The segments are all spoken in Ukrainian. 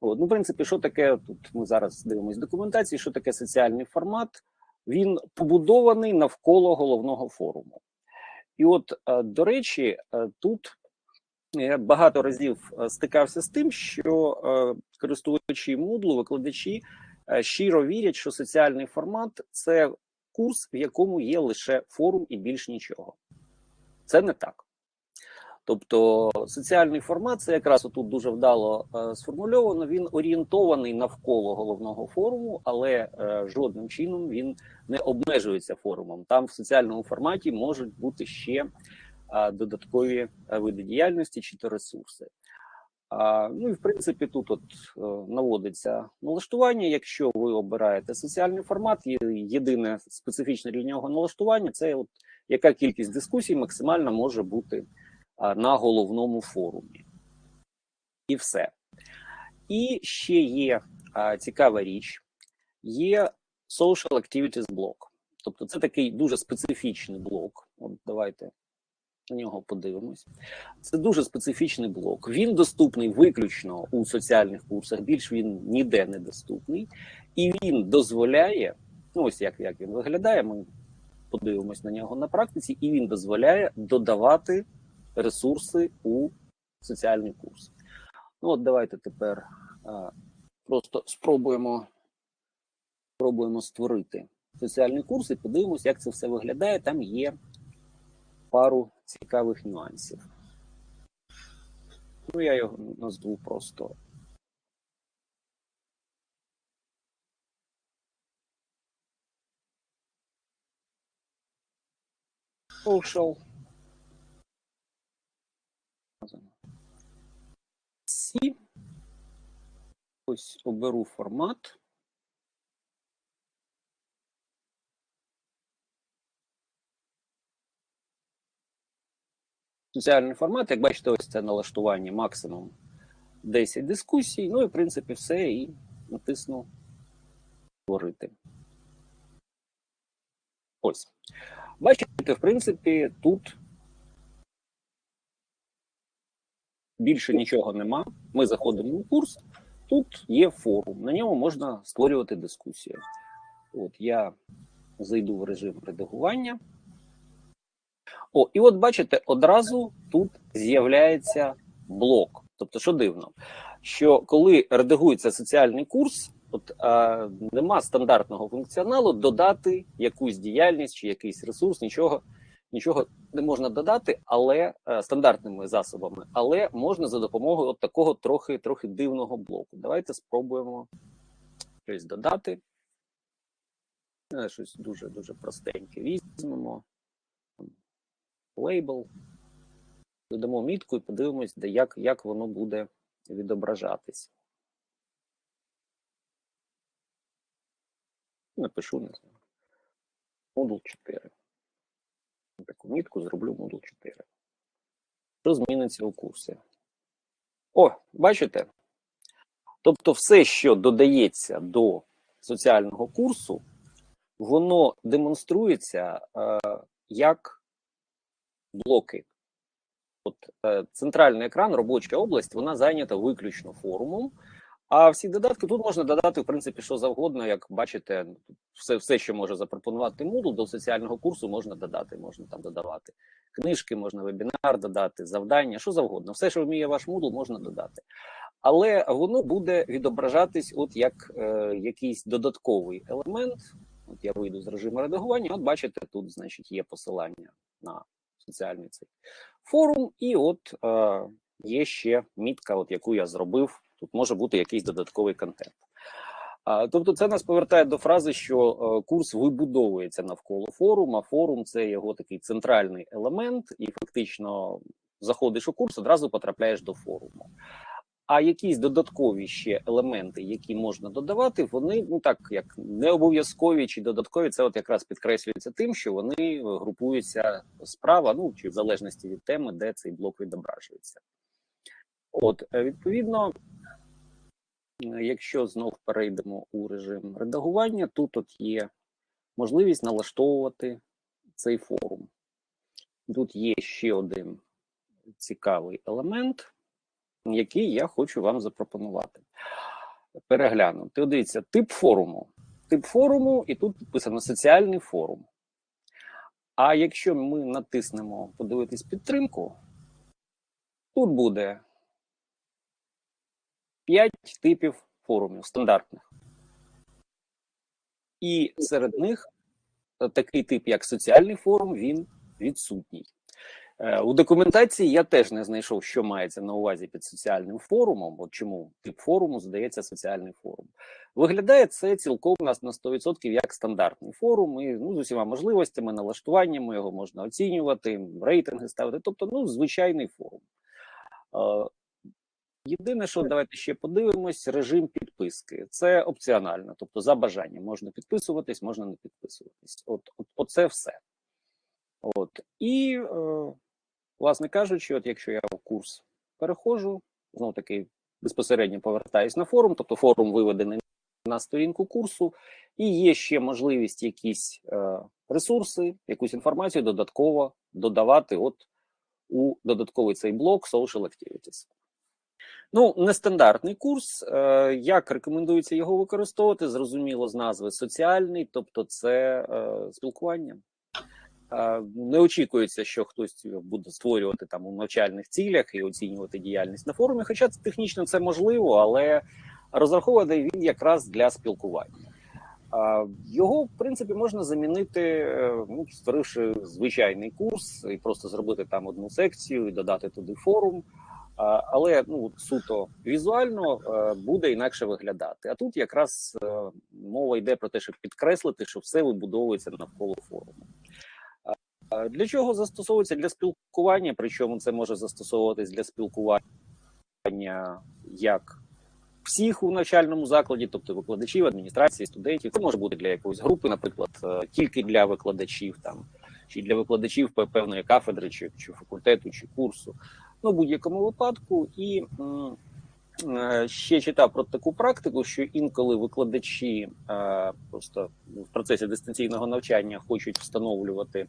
От, ну, в принципі, що таке тут? Ми зараз дивимося документації, що таке соціальний формат. Він побудований навколо головного форуму. І от, е, до речі, е, тут я багато разів е, стикався з тим, що користувачі Moodle, викладачі щиро вірять, що соціальний формат це курс, в якому є лише форум і більш нічого. Це не так. Тобто соціальний формат це якраз отут дуже вдало е, сформульовано. Він орієнтований навколо головного форуму, але е, жодним чином він не обмежується форумом. Там в соціальному форматі можуть бути ще е, додаткові е, види діяльності чи то ресурси. А, ну і в принципі тут от е, наводиться налаштування. Якщо ви обираєте соціальний формат, є єдине специфічне для нього налаштування це от яка кількість дискусій максимально може бути на головному форумі. І все. І ще є цікава річ: є Social Activities блок. Тобто це такий дуже специфічний блок. От давайте на нього подивимось. Це дуже специфічний блок. Він доступний виключно у соціальних курсах. Більш він ніде не доступний, і він дозволяє. Ну, ось як, як він виглядає. Ми подивимось на нього на практиці, і він дозволяє додавати ресурси у соціальний курс. Ну, от давайте тепер а, просто спробуємо, спробуємо створити соціальний курс і подивимось, як це все виглядає. Там є пару цікавих нюансів. Ну, я його назву просто. Social. Сі. Ось оберу формат. Соціальний формат, як бачите, ось це налаштування максимум 10 дискусій. Ну і в принципі все. І натисну створити. Ось. Бачите, в принципі, тут більше нічого нема. Ми заходимо у курс. Тут є форум. На ньому можна створювати дискусію. От я зайду в режим редагування. О, і от бачите, одразу тут з'являється блок. Тобто, що дивно, що коли редагується соціальний курс, от а, нема стандартного функціоналу додати якусь діяльність чи якийсь ресурс, нічого нічого не можна додати, але стандартними засобами, але можна за допомогою от такого трохи трохи дивного блоку. Давайте спробуємо щось додати. Е, Щось дуже дуже простеньке візьмемо лейбл, додамо мітку і подивимось, де як, як воно буде відображатись. Напишу, не знаю. Moodle 4. Таку мітку зроблю Moodle 4. Що зміниться у курсі? О, бачите? Тобто, все, що додається до соціального курсу, воно демонструється е, як блоки. От е, центральний екран, робоча область, вона зайнята виключно форумом. А всі додатки тут можна додати, в принципі, що завгодно. Як бачите, все, все, що може запропонувати Moodle, до соціального курсу можна додати. Можна там додавати книжки, можна вебінар додати, завдання, що завгодно. Все, що вміє ваш Moodle, можна додати. Але воно буде відображатись, от як е, якийсь додатковий елемент. От я вийду з режиму редагування. От бачите, тут, значить, є посилання на соціальний цей форум, і от е, є ще мітка, от яку я зробив. Тут може бути якийсь додатковий контент. Тобто, це нас повертає до фрази, що е, курс вибудовується навколо форуму. Форум це його такий центральний елемент, і фактично заходиш у курс, одразу потрапляєш до форуму. А якісь додаткові ще елементи, які можна додавати, вони ну так як не обов'язкові чи додаткові, це от якраз підкреслюється тим, що вони групуються справа, ну чи в залежності від теми, де цей блок відображується. От, е, відповідно, е, якщо знов перейдемо у режим редагування, тут от є можливість налаштовувати цей форум. Тут є ще один цікавий елемент який я хочу вам запропонувати. переглянути. Дивіться, тип форуму. Тип форуму, і тут підписано соціальний форум. А якщо ми натиснемо подивитись підтримку, тут буде 5 типів форумів стандартних. І серед них е, такий тип, як соціальний форум, він відсутній. Е, У документації я теж не знайшов, що мається на увазі під соціальним форумом. От чому тип форуму здається соціальний форум. Виглядає це цілком у нас на 100% як стандартний форум, і ну, з усіма можливостями, налаштуваннями його можна оцінювати, рейтинги ставити. Тобто, ну, звичайний форум. Єдине, що давайте ще подивимось, режим підписки. Це опціонально, тобто за бажанням можна підписуватись, можна не підписуватись. От, от оце все. От і, е, власне кажучи, от якщо я в курс переходжу, знову таки безпосередньо повертаюсь на форум, тобто форум виведений на сторінку курсу, і є ще можливість якісь е, ресурси, якусь інформацію додатково додавати от у додатковий цей блок Social Activities. Ну, нестандартний курс. Е, Як рекомендується його використовувати? Зрозуміло з назви соціальний, тобто це е, спілкування. Е, Не очікується, що хтось буде створювати там у навчальних цілях і оцінювати діяльність на форумі. Хоча це технічно це можливо, але розрахований він якраз для спілкування. Його, в принципі, можна замінити, ну, створивши звичайний курс і просто зробити там одну секцію і додати туди форум. Але ну суто візуально е, буде інакше виглядати. А тут якраз е, мова йде про те, щоб підкреслити, що все вибудовується навколо форуму. Для чого застосовується для спілкування? Причому це може застосовуватись для спілкування як всіх у навчальному закладі, тобто викладачів, адміністрації, студентів. Це може бути для якоїсь групи, наприклад, е, тільки для викладачів там чи для викладачів пе- певної кафедри, чи, чи факультету, чи курсу. Ну, в будь-якому випадку, і е, ще читав про таку практику, що інколи викладачі е, просто в процесі дистанційного навчання хочуть встановлювати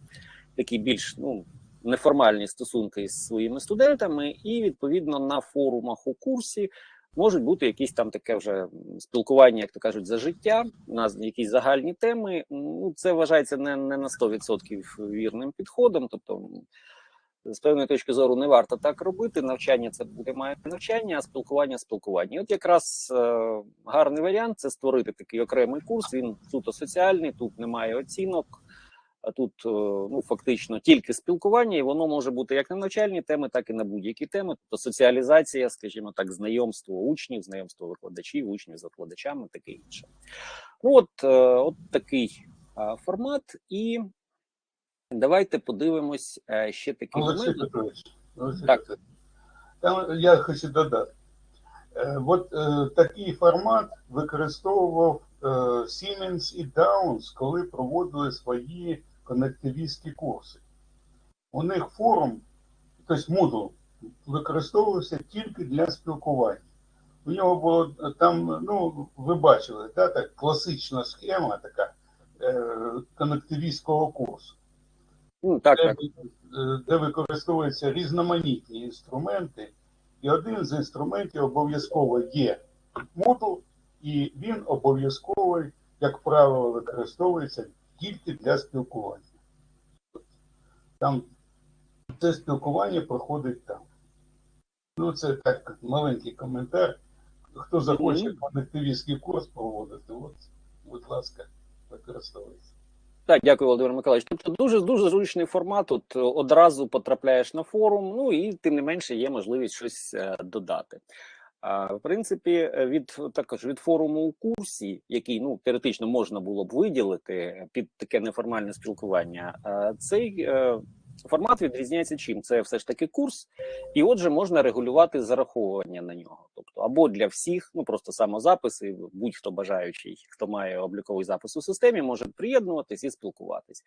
такі більш ну неформальні стосунки з своїми студентами, і відповідно на форумах у курсі можуть бути якісь там таке вже спілкування, як то кажуть, за життя, на якісь загальні теми. Ну це вважається не, не на 100% вірним підходом. Тобто, з певної точки зору, не варто так робити. Навчання це буде має навчання, а спілкування спілкування. І От якраз е, гарний варіант це створити такий окремий курс. Він суто соціальний, тут немає оцінок. А тут е, ну фактично тільки спілкування, і воно може бути як на навчальні теми, так і на будь-які теми. Тобто соціалізація, скажімо так, знайомство учнів, знайомство викладачів, учнів з викладачами, таке інше. Ну от, е, от такий формат, і давайте подивимось е, ще такий Олексій. Петрович, Олексій Так. Петрович, там я хочу додати. Е, От е, такий формат використовував е, Siemens і Downs, коли проводили свої коннективістські курси. У них форум, тобто Moodle, використовувався тільки для спілкування. У нього було там, ну, ви бачили, да, так, класична схема така е, коннективістського курсу Ну, так, де, так. е, де використовуються різноманітні інструменти, і один з інструментів обов'язково є Moodle, і він обов'язково, як правило, використовується тільки для спілкування. Там це спілкування проходить там. Ну, це так маленький коментар. Хто захоче Мгм. коннективістський курс проводити, от, будь ласка, використовується. Так, дякую, Володимир Миколаївич. Тобто дуже дуже зручний формат. Тут е, одразу потрапляєш на форум, ну і тим не менше є можливість щось е, додати. В принципі, е, від також від форуму у курсі, який ну теоретично можна було б виділити під таке неформальне спілкування, цей формат відрізняється чим? Це все ж таки курс, і отже, можна регулювати зараховування на нього. Тобто, або для всіх, ну просто самозаписи, будь-хто бажаючий, хто має обліковий запис у системі, може приєднуватись і спілкуватись,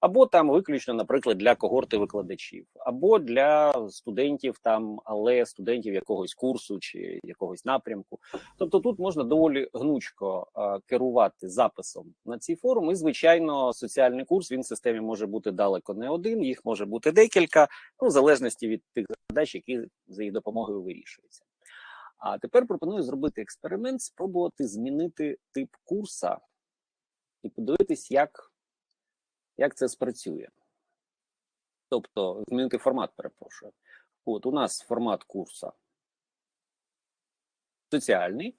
або там виключно, наприклад, для когорти викладачів, або для студентів там, але студентів якогось курсу чи якогось напрямку. Тобто, тут можна доволі гнучко е, керувати записом на цей форум. І звичайно, соціальний курс він в системі може бути далеко не один, їх може бути декілька, ну в залежності від тих задач, які за їх допомогою вирішуються. А тепер пропоную зробити експеримент, спробувати змінити тип курса і подивитись, як, як це спрацює. Тобто, змінити формат, перепрошую. От у нас формат курса соціальний,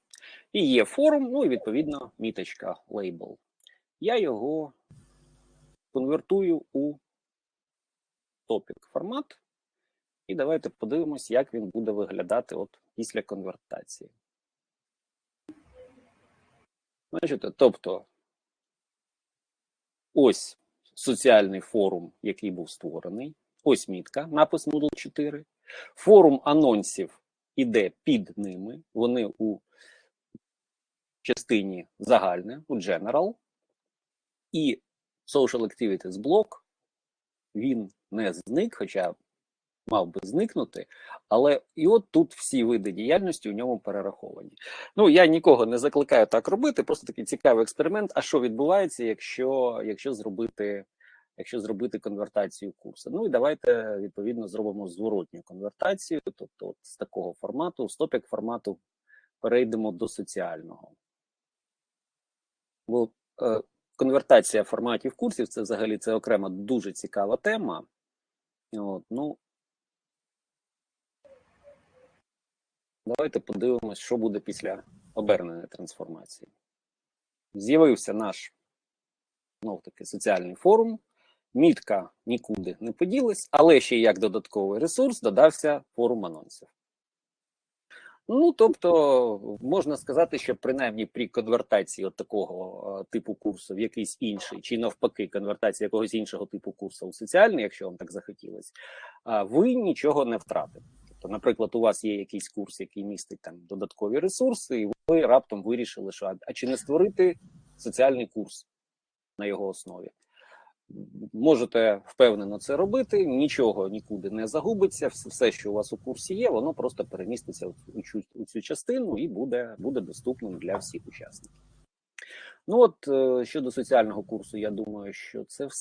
і є форум, ну і відповідно міточка лейбл. Я його конвертую у топік формат. І давайте подивимось, як він буде виглядати от після конвертації. Значить, тобто, ось соціальний форум, який був створений. Ось мітка, напис Moodle 4. Форум анонсів іде під ними. Вони у частині загальне, у General. І Social Activities блок, він не зник, хоча мав би зникнути, але і от тут всі види діяльності у ньому перераховані. Ну я нікого не закликаю так робити, просто такий цікавий експеримент. А що відбувається, якщо, якщо зробити. Якщо зробити конвертацію курсу. Ну і давайте відповідно зробимо зворотню конвертацію, тобто от з такого формату, з топік формату перейдемо до соціального. Бо е, конвертація форматів курсів це взагалі це окрема дуже цікава тема. От, ну, Давайте подивимось, що буде після оберненої трансформації. З'явився наш знов таки соціальний форум. Мітка нікуди не поділась, але ще як додатковий ресурс додався форум анонсів. Ну, тобто, можна сказати, що принаймні при конвертації от такого е, типу курсу в якийсь інший, чи навпаки, конвертації якогось іншого типу курсу у соціальний, якщо вам так захотілось, а ви нічого не втратите. Тобто, наприклад, у вас є якийсь курс, який містить там додаткові ресурси, і ви раптом вирішили, що а чи не створити соціальний курс на його основі. Можете впевнено це робити, нічого нікуди не загубиться. Все, що у вас у курсі є, воно просто переміститься у цю, у цю частину і буде, буде доступним для всіх учасників. Ну от е, щодо соціального курсу, я думаю, що це все.